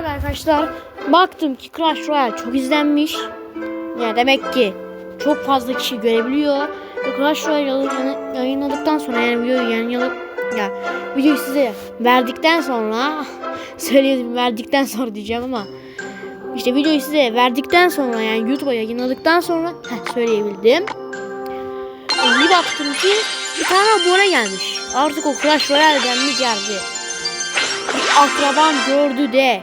Evet arkadaşlar baktım ki Clash Royale çok izlenmiş. Yani demek ki çok fazla kişi görebiliyor. Ve Clash Royale yayın- yayınladıktan sonra yani videoyu yayınladık ya videoyu size verdikten sonra söyleyelim verdikten sonra diyeceğim ama işte videoyu size verdikten sonra yani YouTube'a yayınladıktan sonra heh, söyleyebildim. E, Bir baktım ki bir tane abone gelmiş. Artık o Clash Royale'den mi geldi? Bir akrabam gördü de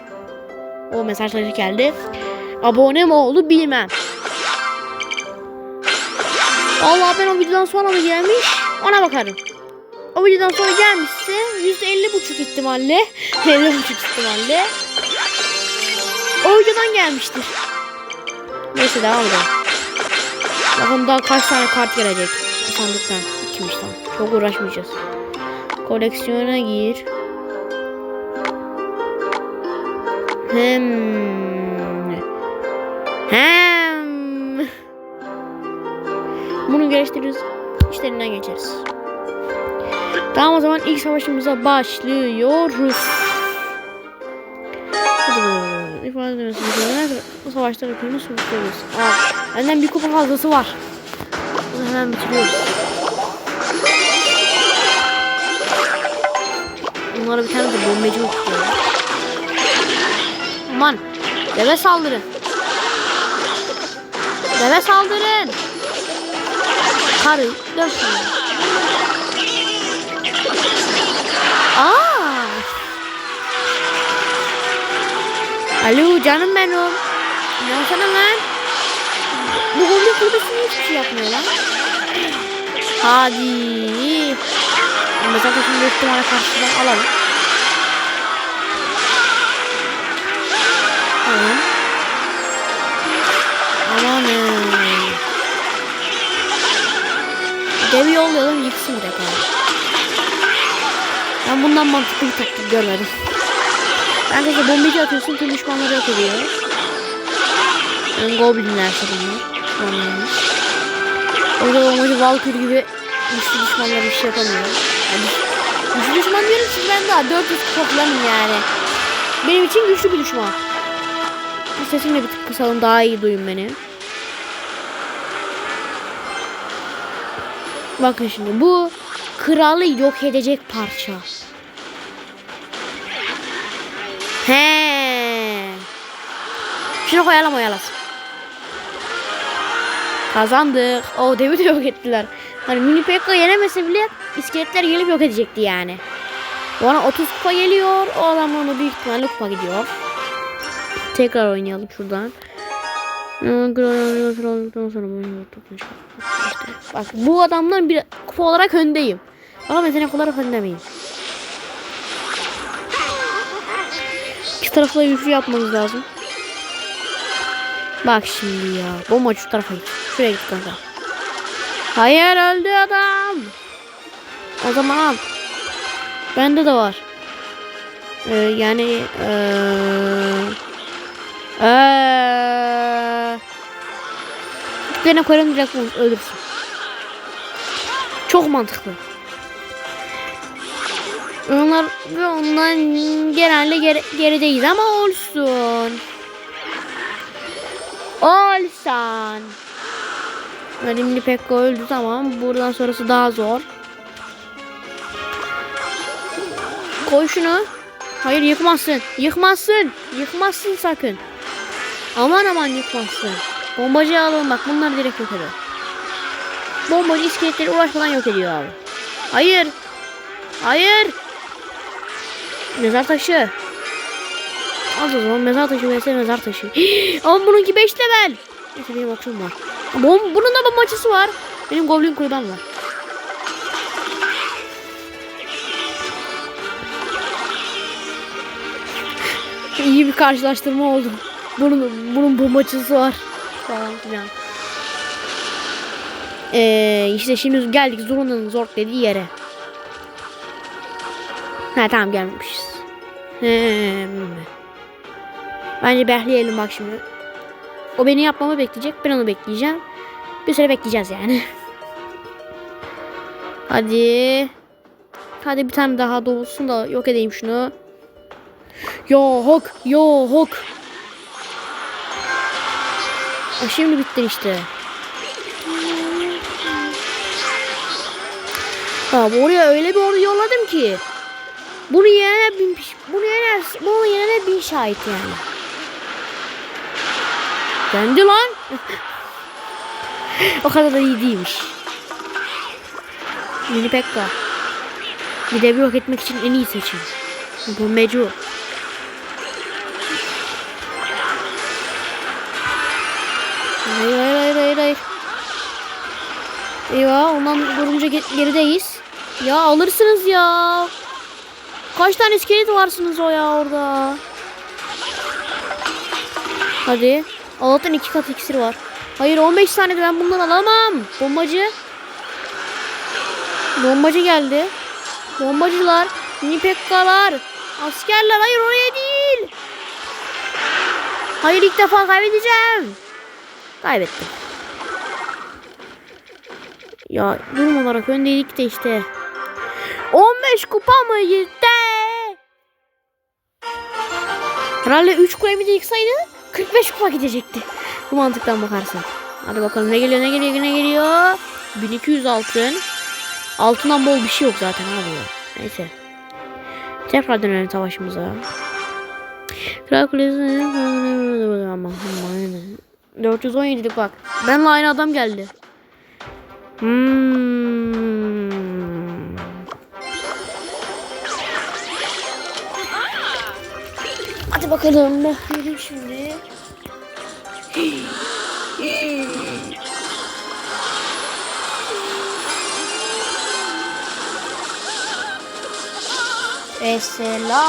o mesajları geldi. Abone mi oldu bilmem. Allah ben o videodan sonra mı gelmiş ona bakarım. O videodan sonra gelmişse %50 buçuk ihtimalle 50 buçuk ihtimalle o videodan gelmiştir. Neyse devam edelim. Bakalım daha kaç tane kart gelecek sandıktan. 2 tane. Çok uğraşmayacağız. Koleksiyona gir. Hem. Hem. Bunu geliştiririz. İşlerinden geçeriz. Tamam o zaman ilk savaşımıza başlıyoruz. İfade. Bu savaşta rakibini sonuçluyoruz. Aa, benden bir kupa fazlası var. Hemen bitiriyoruz. Bunlara bir tane de bombacı tutuyor. Aman. Deve saldırın. Deve saldırın. Karı. Şunu. Aa. Alo canım benim. Ne sana lan? Bu goblin kulübesinde hiçbir şey yapmıyor lan. Hadi. Zaten şimdi ihtimale karşıdan alalım. Bundan mantıklı bir taktik görmedim. Arkadaşlar bombacı atıyorsun tüm düşmanları yok ediyor. Yani goblinler bunlar. Düşmanlarımız. O yüzden bombacı Valkyrie gibi güçlü düşmanlara bir şey yapamıyor. Yani güçlü düşman diyorum çünkü ben daha 400 kupa falanım yani. Benim için güçlü bir düşman. Bu sesimle bir tık kısalım daha iyi duyun beni. Bakın şimdi bu kralı yok edecek parça. Şunu koyalım oyalasın. Kazandık. O devi de yok ettiler. Hani mini Pekka yenemese bile iskeletler gelip yok edecekti yani. Bana 30 kupa geliyor. O adam ona büyük ihtimalle kupa gidiyor. Tekrar oynayalım şuradan. Bak bu adamdan bir kupa olarak öndeyim. Ama yetenek olarak önde miyim? İki tarafla güçlü yapmamız lazım. Bak şimdi ya. Bomba şu tarafa git. Şuraya git kanka. Hayır öldü adam. O zaman bende de var. Ee, yani ee, ee, koyarım direkt ölürsün. Çok mantıklı. Onlar ve ondan genelde geri, gerideyiz ama olsun. Olsan. Önemli Pekka öldü tamam. Buradan sonrası daha zor. Koy şunu. Hayır yıkmazsın. Yıkmazsın. Yıkmazsın sakın. Aman aman yıkmazsın. Bombacı alalım bak bunlar direkt yok ediyor. Bombacı iskeletleri uğraşmadan yok ediyor abi. Hayır. Hayır. Mezar taşı. Az o zaman mezar taşı vs mezar taşı. Ama bununki 5 level. Neyse benim okçum var. Bom bunun da bombacısı var. Benim goblin kulübem var. İyi bir karşılaştırma oldu. Bunun, bunun bombacısı var. Falan filan. Ee, işte şimdi geldik Zurna'nın zor dediği yere. Ha tamam gelmemişiz. Hmm. Bence bekleyelim bak şimdi. O beni yapmamı bekleyecek. Ben onu bekleyeceğim. Bir süre bekleyeceğiz yani. Hadi. Hadi bir tane daha doğulsun da yok edeyim şunu. Yok yok. Ha, şimdi bitti işte. Ha, oraya öyle bir ordu yolladım ki. Bunu yenene bin, bunu yener, bunu yenene bin şahit yani. Kendi lan. o kadar da iyi değilmiş. Mini Pekka. Bir de bir yok etmek için en iyi seçim. Bu mecbur. Hayır hayır hayır hayır hayır. Eyvah ondan durunca ge- gerideyiz. Ya alırsınız ya. Kaç tane iskelet varsınız o ya orada. Hadi. Allah'tan iki kat iksir var. Hayır 15 tane de ben bundan alamam. Bombacı. Bombacı geldi. Bombacılar. Mini pekkalar. Askerler. Hayır oraya değil. Hayır ilk defa kaybedeceğim. Kaybettim. Ya durum olarak öndeydik de işte. 15 kupa mı gitti? Herhalde 3 kulemi de yıksaydı 45 kupa gidecekti. Bu mantıktan bakarsan. Hadi bakalım ne geliyor ne geliyor ne geliyor. 1200 altın. Altından bol bir şey yok zaten abi ya. Neyse. Tekrar dönelim savaşımıza. Kral Kulesi ama 417'lik bak. Benle aynı adam geldi. Hmm. Hadi bakalım. Bekleyelim şimdi. Mesela.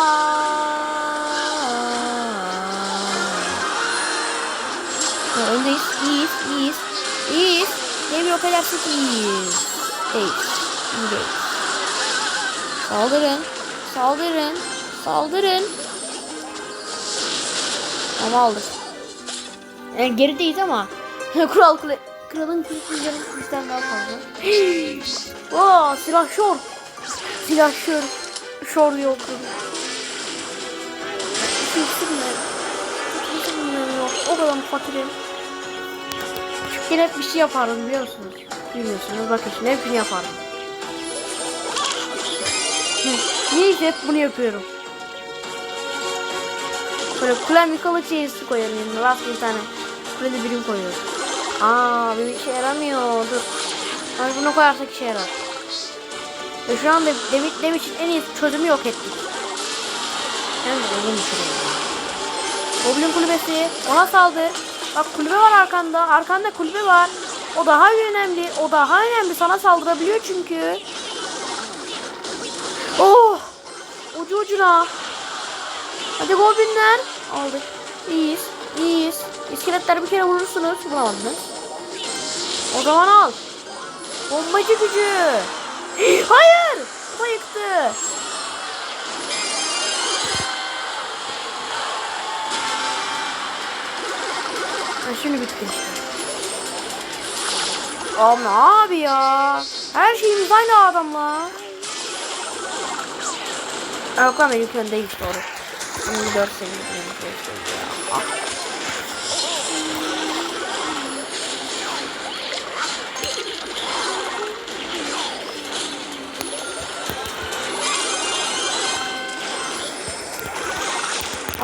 Öndeyiz. İyiyiz. iyiyiz. İyiyiz. Nemi yok edersek iyiyiz. Değil. İyi değil. Saldırın. Saldırın. Saldırın. Ama aldık. Yani gerideyiz ama kural kule kralın kılıçları bizden daha fazla. Oo, silah şor. Silah şor. Şor mi yok? O kadar fakirim. Küçükken hep bir şey yapardım biliyor musunuz? Bilmiyorsunuz bakın şimdi hepsini yapardım. Hı, Niyeyse hep bunu yapıyorum. Böyle kulem yıkalı çeyizsi koyarım yanına. Rastgele bir tane. Kuleli birim koyuyorum. Aa bir işe yaramıyor. Dur. Hani bunu koyarsak işe yarar. Ve şu anda demir, demir için en iyi çözümü yok ettik. Ben de uzun düşürüyorum. Goblin kulübesi. Ona saldır. Bak kulübe var arkanda. Arkanda kulübe var. O daha önemli. O daha önemli. Sana saldırabiliyor çünkü. Oh! Ucu ucuna. Hadi goblinler. Aldık. İyiyiz. İyiyiz. İskeletler bir kere vurursunuz. Vuramadınız. O zaman al. Bombacı gücü. Hayır. Bu da yıktı. Ha, şimdi bitti. Ama abi ya. Her şeyimiz aynı adamla. Yok lan benim öndeyiz doğru. 24 seviye. 24 seviye. Ah.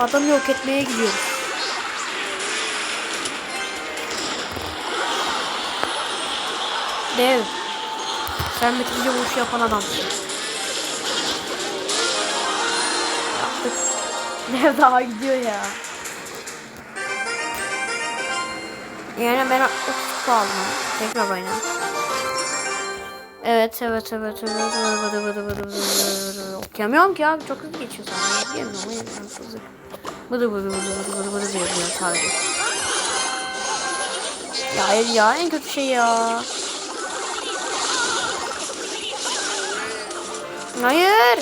Adamı yok etmeye gidiyoruz. Dev. Sen bitince vuruş yapan adamsın. Dev daha gidiyor ya. Yani ben 30 aldım. Tekrar oyna. Evet evet evet evet evet evet evet evet okuyamıyorum ki abi çok hızlı geçiyor sana okuyamıyorum okuyamıyorum hızlı bıdı bıdı bıdı bıdı bıdı bıdı diyor diyor sadece ya hayır ya en kötü şey ya hayır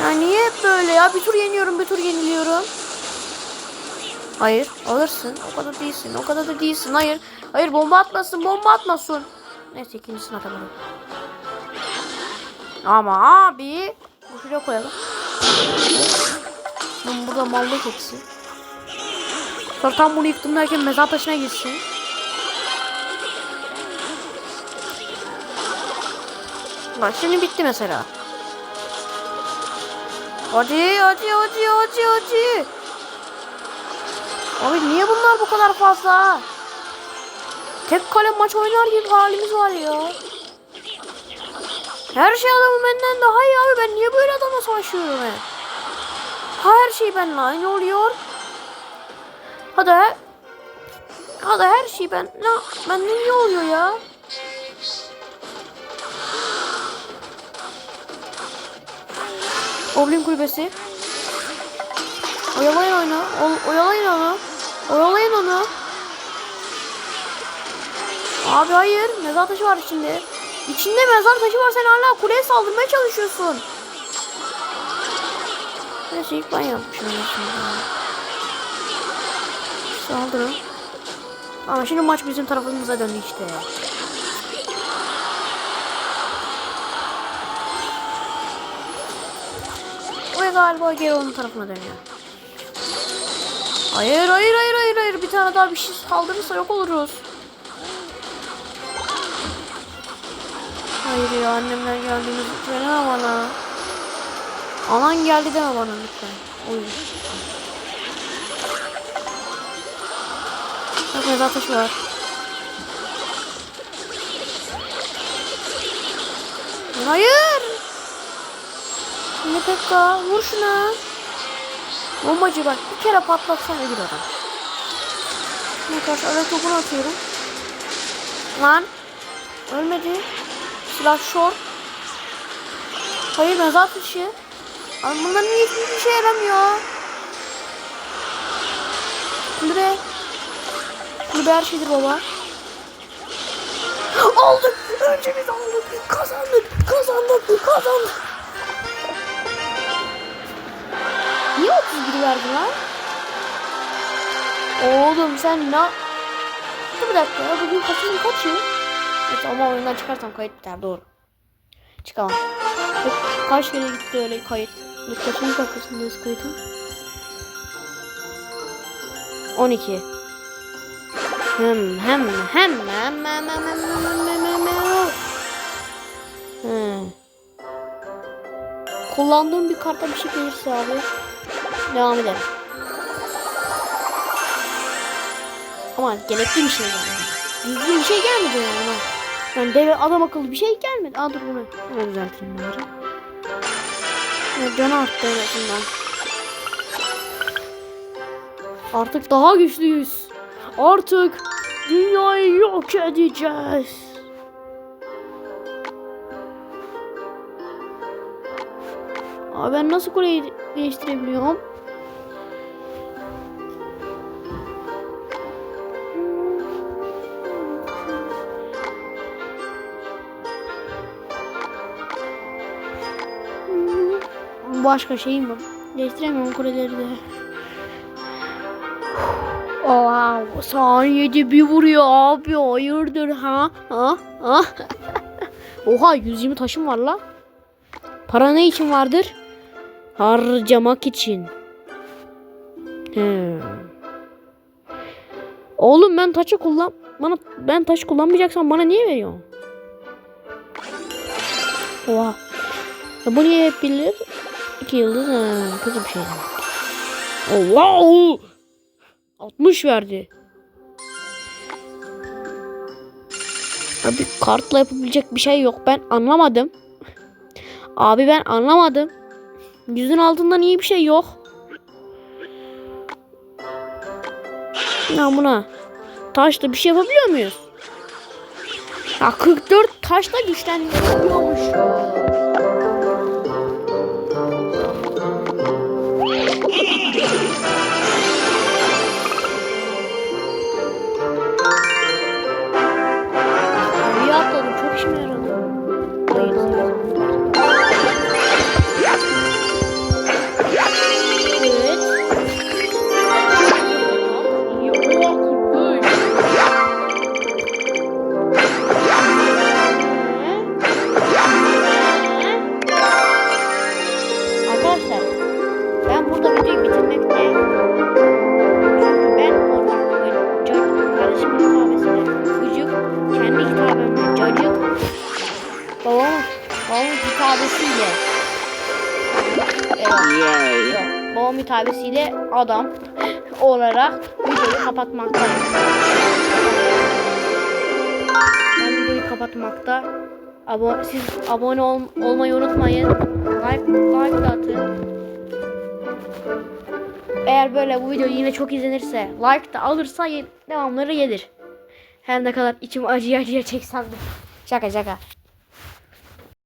ya niye hep böyle ya bir tur yeniyorum bir tur yeniliyorum hayır alırsın o kadar değilsin o kadar da değilsin hayır hayır bomba atmasın bomba atmasın Neyse ikincisini atamadım. Ama abi bu şuraya koyalım. Ben burada mallık etsin. Sonra tam bunu yıktım derken mezar taşına gitsin. Bak şimdi bitti mesela. Hadi hadi hadi hadi hadi. Abi niye bunlar bu kadar fazla? Tek kale maç oynar gibi halimiz var ya. Her şey adamı benden daha iyi abi. Ben niye böyle adamla savaşıyorum hep? Her şey benimle aynı oluyor. Hadi. Hadi her şey ben ne benden iyi oluyor ya. Goblin kulübesi. Oyalayın onu. O- oyalayın onu. Oyalayın onu. Abi hayır. Mezar taşı var içinde. İçinde mezar taşı var. Sen hala kuleye saldırmaya çalışıyorsun. Neyse ilk ben yapmışım. Saldırın. Ama şimdi maç bizim tarafımıza döndü işte. Galiba geri onun tarafına dönüyor. Hayır hayır hayır hayır hayır bir tane daha bir şey saldırırsa yok oluruz. Hayır ya annemler geldiğini söyleme bana. Anan geldi deme bana lütfen. Oyun. Bak mezar taşı var. Hayır. Ne dakika vur şuna. Bombacı bak bir kere patlatsan ölür adam. Şimdi karşı ara topunu atıyorum. Lan. Ölmedi. Silah short. Hayır mezar taşı. Abi bunların hiçbir şey yaramıyor. Kulübe. Kulübe her şeydir baba. Aldık. Önce biz aldık. Kazandık. Kazandık. Kazandık. Niye 31 verdin lan? Oğlum sen ne? Dur bir dakika ya bugün Kasım'ın kaçı? Evet ama oyundan çıkarsam kayıt biter doğru. Çıkamam. Kaç kere gitti öyle kayıt. Dur kaçıncı dakikasındayız kayıtın? 12. Hem hem hem hem hem hem hem hem hem hem hem He. Kullandığım bir karta bir şey gelirse abi devam edelim. Ama gerekli bir şey gelmedi. Düzgün bir şey gelmedi yani. Yani deve adam akıllı bir şey gelmedi. Aa dur bunu hemen düzelteyim bari. Evet, canı arttı en azından. Artık daha güçlüyüz. Artık dünyayı yok edeceğiz. Ben nasıl kuleyi değiştirebiliyorum? Başka şeyim yok. Değiştiremiyorum kuleleri de. Oha saniyede bir vuruyor abi hayırdır ha ha ha Oha 120 taşım var la Para ne için vardır? Harcamak için He. Oğlum ben taşı kullan bana ben taş kullanmayacaksam bana niye veriyorsun? Oha ya bu niye hep bilir? İki yıldız ha, kötü bir şey wow! 60 verdi. Abi kartla yapabilecek bir şey yok. Ben anlamadım. Abi ben anlamadım. Yüzün altında niye bir şey yok? Ya buna taşla bir şey yapabiliyor muyuz? Ya 44 taşla güçlendiriyormuş. Hitabesiyle evet, Yay. yok, babamın hitabesiyle adam olarak videoyu kapatmaktayım. Ben videoyu kapatmakta. Abo siz abone ol olmayı unutmayın. Like like atın. Eğer böyle bu video yine çok izlenirse, like da alırsa devamları gelir. Her ne kadar içim acıya acıya çeksem de. Şaka şaka.